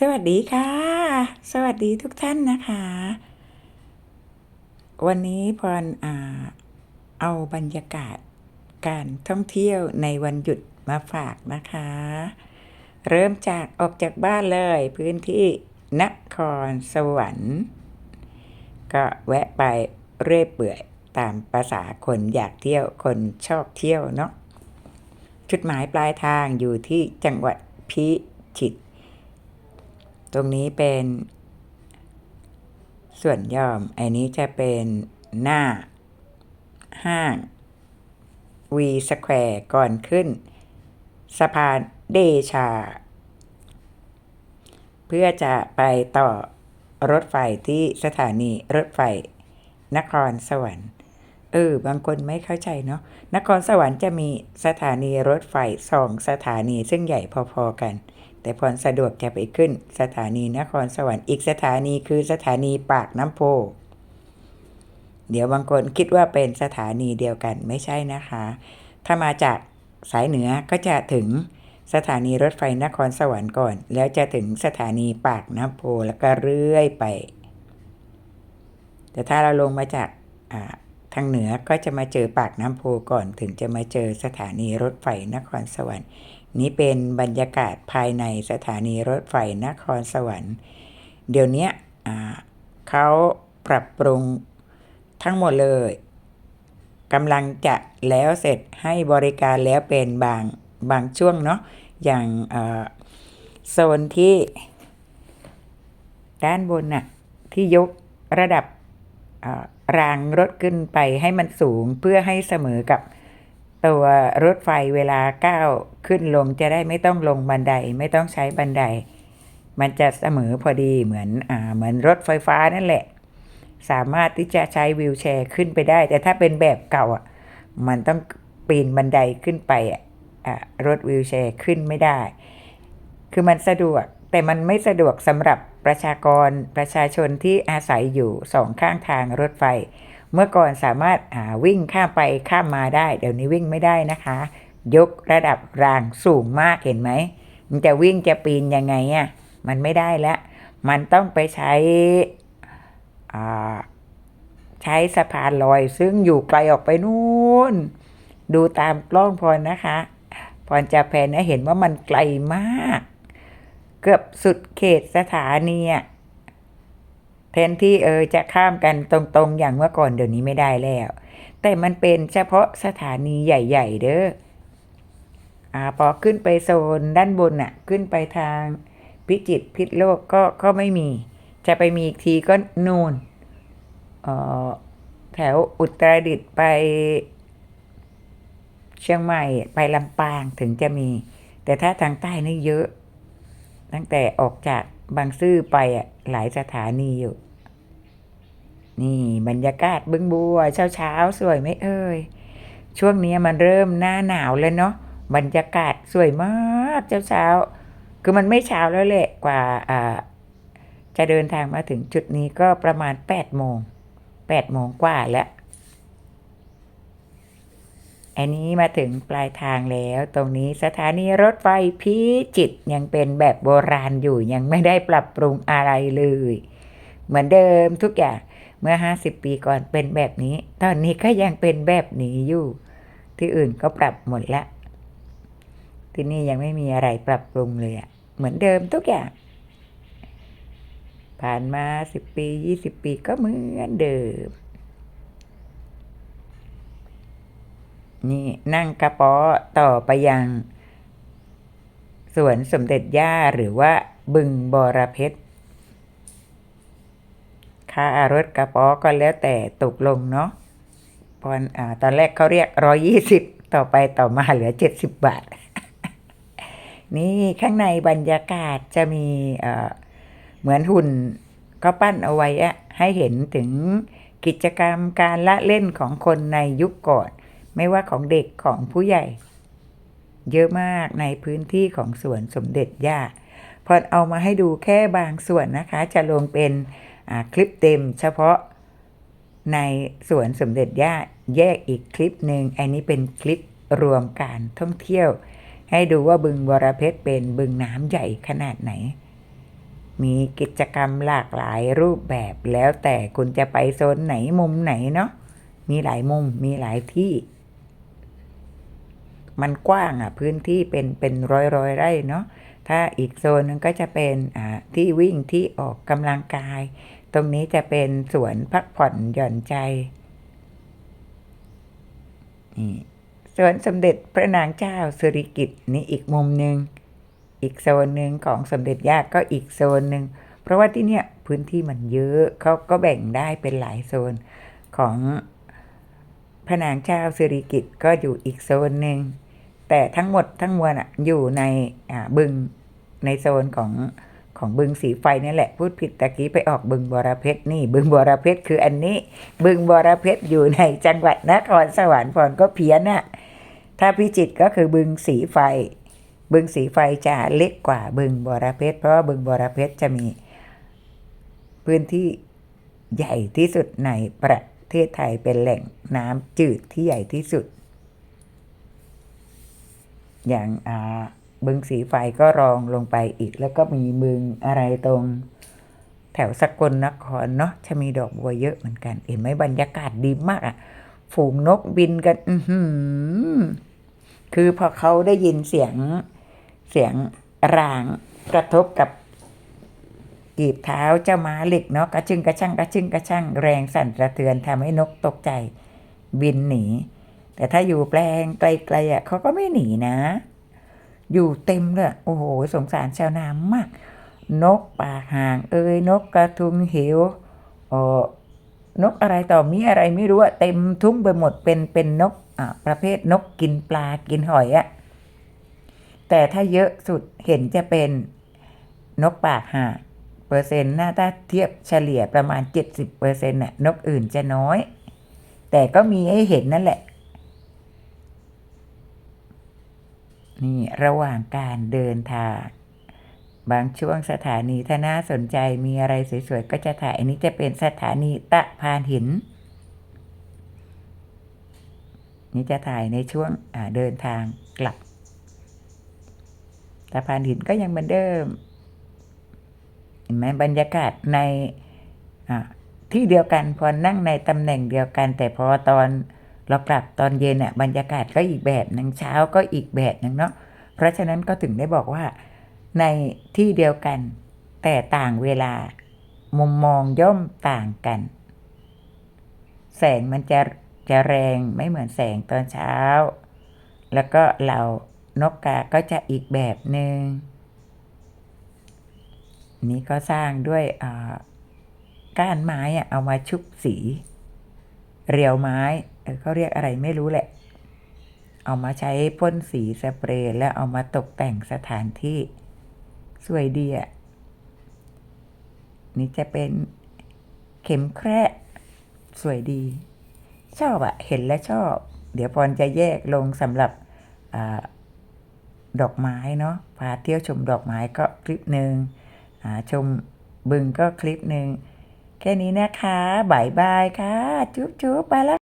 สวัสดีค่ะ สวัสดีทุกท่านนะคะ วันนี้พรอเอาบรรยากาศการท่องเที่ยวในวันหยุดมาฝากนะคะ เริ่มจากออกจากบ้านเลยพื้นที่นครสวรรค์ ก็แวะไปเรื่อยเปื่อยตามภาษาคนอยากเที่ยวคนชอบเที่ยวเนาะจุดหมายปลายทางอยู่ที่จังหวัดพิจิตร ตรงนี้เป็น ส่วนย่อม อันนี้จะเป็นหน้า ห้างวีสแควร์ก่อนขึ้น สะพานเดชา เพื่อจะไปต่อรถไฟที่สถานีรถไฟนครสวรรค์เออบางคนไม่เข้าใจเนาะนครสวรรค์จะมีสถานีรถไฟสองสถานีซึ่งใหญ่พอๆกัน แต่พรสะดวกจะไปขึ้น สถานีนครสวรรค์อีกสถานีคือสถานีปากน้ำโพ เดี๋ยวบางคนคิดว่าเป็นสถานีเดียวกันไม่ใช่นะคะ ถ้ามาจากสายเหนือก็จะถึงสถานีรถไฟนครสวรรค์ก่อน แล้วจะถึงสถานีปากน้ำโพแล้วก็เรื่อยไป แต่ถ้าเราลงมาจากทางเหนือก็จะมาเจอปากน้ำโพก่อน ถึงจะมาเจอสถานีรถไฟนครสวรรค์นี่เป็นบรรยากาศภายในสถานีรถไฟนครสวรรค์ เดี๋ยวนี้เขาปรับปรุงทั้งหมดเลยกำลังจะแล้วเสร็จให้บริการแล้วเป็นบางบางช่วงเนาะอย่างโซนที่ ด้านบนน่ะที่ยกระดับรางรถขึ้นไปให้มันสูงเพื่อให้เสมอกับ ตัวรถไฟเวลาก้าวขึ้นลงจะได้ไม่ต้องลงบันไดไม่ต้องใช้บันได มันจะเสมอพอดีเหมือนอ่าเหมือนรถไฟฟ้านั่นแหละ สามารถที่จะใช้วีลแชร์ขึ้นไปได้ แต่ถ้าเป็นแบบเก่าอะมันต้องปีนบันไดขึ้นไปอะรถวีลแชร์ขึ้นไม่ได้ คือมันสะดวกแต่มันไม่สะดวกสำหรับประชากรประชาชนที่อาศัยอยู่สองข้างทางรถไฟ เมื่อก่อนสามารถวิ่งข้ามไปข้ามมาได้ เดี๋ยวนี้วิ่งไม่ได้นะคะ ยกระดับรางสูงมากเห็นไหม มันจะวิ่งจะปีนยังไงอะมันไม่ได้แล้ว มันต้องไปใช้ใช้สะพานลอย ซึ่งอยู่ไกลออกไปนู่น ดูตามกล้องพรนะคะ พรจะแพนให้เห็นว่ามันไกลมาก เกือบสุดเขตสถานีอะ แทนที่เออจะข้ามกันตรงๆ อย่างเมื่อก่อนเดี๋ยวนี้ไม่ได้แล้ว แต่มันเป็นเฉพาะสถานีใหญ่ ๆ เด้ออ่าพอขึ้นไปโซนด้านบนน่ะ ขึ้นไปทางพิจิตรพิษโลกก็ก็ไม่มี จะไปมีอีกทีก็นูนเอ่อแถวอุตรดิตถ์ไป เชียงใหม่ไปลำปางถึงจะมี แต่ถ้าทางใต้นี่เยอะ ตั้งแต่ออกจาก บางซื่อไปอะหลายสถานีอยู่ นี่บรรยากาศบึงบัว เช้าเช้าสวยไหมเอ่ยช่วงนี้มันเริ่มหน้าหนาวแล้วเนาะบรรยากาศสวยมากเช้าเช้าคือมันไม่เช้าแล้วแหละกว่าอ่าจะเดินทางมาถึงจุดนี้ก็ประมาณ8โมง8โมงกว่าแล้ว อันนี้มาถึงปลายทางแล้ว ตรงนี้สถานีรถไฟพิจิตยังเป็นแบบโบราณอยู่ยังไม่ได้ปรับปรุงอะไรเลย เหมือนเดิมทุกอย่างเมื่อ 50 ปีก่อนเป็นแบบนี้ ตอนนี้ก็ยังเป็นแบบนี้อยู่ ที่อื่นก็ปรับหมดแล้วที่นี่ยังไม่มีอะไรปรับปรุงเลยอะเหมือนเดิมทุกอย่าง ผ่านมา 10 ปี 20 ปีก็เหมือนเดิม นี่นั่งกระป๋อต่อไปยัง สวนสมเด็จย่าหรือว่าบึงบรเพชรค่ารถกระป๋อก็แล้วแต่ตกลงเนาะพอนอตอนแรกเขาเรียกร้อยี่สิบต่อไปต่อมาเหลือเจ็ดสิบบาท นี่ข้างในบรรยากาศจะมีเอ่อเหมือนหุ่นเขาปั้นเอาไว้อะให้เห็นถึงกิจกรรมการละเล่นของคนในยุคก่อน ไม่ว่าของเด็กของผู้ใหญ่ เยอะมากในพื้นที่ของสวนสมเด็จย่าพอเอามาให้ดูแค่บางส่วนนะคะ จะลงเป็นคลิปเต็มเฉพาะในสวนสมเด็จย่าแยกอีกคลิปหนึ่งอันนี้เป็นคลิปรวมการท่องเที่ยว ให้ดูว่าบึงบรเพชรเป็นบึงน้ำใหญ่ขนาดไหน มีกิจกรรมหลากหลายรูปแบบแล้วแต่คุณจะไปโซนไหนมุมไหนเนาะมีหลายมุมมีหลายที่ มันกว้างอะพื้นที่เป็นเป็นร้อยร้อยไร่เนาะถ้าอีกโซนหนึงก็จะเป็นที่วิ่งที่ออกกำลังกาย ตรงนี้จะเป็นสวนพักผ่อนหย่อนใจนี่สวนสมเด็จพระนางเจ้าสิริกิติ์นี่อีกมุมหนึ่งอีกโซนหนึ่งของสมเด็จย่าก็อีกโซนหนึ่งเพราะว่าที่เนี่ยพื้นที่มันเยอะเขาก็แบ่งได้เป็นหลายโซนของพระนางเจ้าสิริกิติ์ก็อยู่อีกโซนหนึ่ง แต่ทั้งหมดทั้งมวลอะอยู่ในอ่าบึงในโซนของของบึงสีไฟนี่แหละพูดผิดตะกี้ไปออกบึงบรเพชรนี่ บึงบรเพชรคืออันนี้ บึงบรเพชรอยู่ในจังหวัดนครสวรรค์พรก็เพี้ยนอะถ้าพิจิตก็คือบึงสีไฟ บึงสีไฟจะเล็กกว่าบึงบรเพชรเพราะว่าบึงบรเพชรจะมี พื้นที่ใหญ่ที่สุดในประเทศไทยเป็นแหล่งน้ำจืดที่ใหญ่ที่สุด อย่างบึงสีไฟก็รองลงไปอีก แล้วก็มีบึงอะไรตรงแถวสกลนครเนาะจะมีดอกบัวเยอะเหมือนกัน เห็นไหมบรรยากาศดีมากอะ่ะ ฝูงนกบินกัน อืคือพอเขาได้ยินเสียงเสียงรางกระทบกับกีบเท้าเจ้าม้าเหล็กเนาะกระชึงกระช่างกระชึงกระช่างแรงสั่นสะเทือนทำให้นกตกใจ บินหนี แต่ถ้าอยู่แปลงไกลๆอะเขาก็ไม่หนีนะ อยู่เต็มเลยโอ้โห สงสารชาวนามาก นกป่าห่าง เอ้ยนกกระทุงเหวเออนกอะไรต่อมีอะไรไม่รู้อะเต็มทุ่งไปหมดเป็นเป็นนกอะประเภทนกกินปลากินหอยอะแต่ถ้าเยอะสุดเห็นจะเป็นนกปากห่างเปอร์เซ็นต์น่าถ้าเทียบเฉลี่ยประมาณ 70เปอร์เซ็นต์น่ะนกอื่นจะน้อย แต่ก็มีให้เห็นนั่นแหละ นี่ระหว่างการเดินทาง บางช่วงสถานีถ้าน่าสนใจมีอะไรสวยๆก็จะถ่ายอันนี้จะเป็นสถานีตะพานหิน นี่จะถ่ายในช่วงเดินทางกลับตะพานหินก็ยังเหมือนเดิมเห็นไหมบรรยากาศในที่เดียวกันพอนั่งในตำแหน่งเดียวกัน แต่พอตอน เรากลับตอนเย็นอะบรรยากาศก็อีกแบบหนึ่งเช้าก็อีกแบบหนึ่งเนาะเพราะฉะนั้นก็ถึงได้บอกว่าในที่เดียวกัน แต่ต่างเวลามุมมองย่อมต่างกัน แสงมันจะจะแรงไม่เหมือนแสงตอนเช้า แล้วก็เหล่านกกาก็จะอีกแบบหนึ่งนี่ก็สร้างด้วยก้านไม้อะเอามาชุบสี เรียวไม้ เขาเรียกอะไรไม่รู้แหละ เอามาใช้พ่นสีสเปรย์แล้วเอามาตกแต่งสถานที่ สวยดีอะ นี่จะเป็นเข็มแคระสวยดี ชอบอะเห็นแล้วชอบ เดี๋ยวพรจะแยกลงสำหรับอดอกไม้เนาะพาเที่ยวชมดอกไม้ก็คลิปหนึ่งชมบึงก็คลิปหนึ่ง แค่นี้นะคะบายบายค่ะ จุ๊บจุ๊บไปแล้ว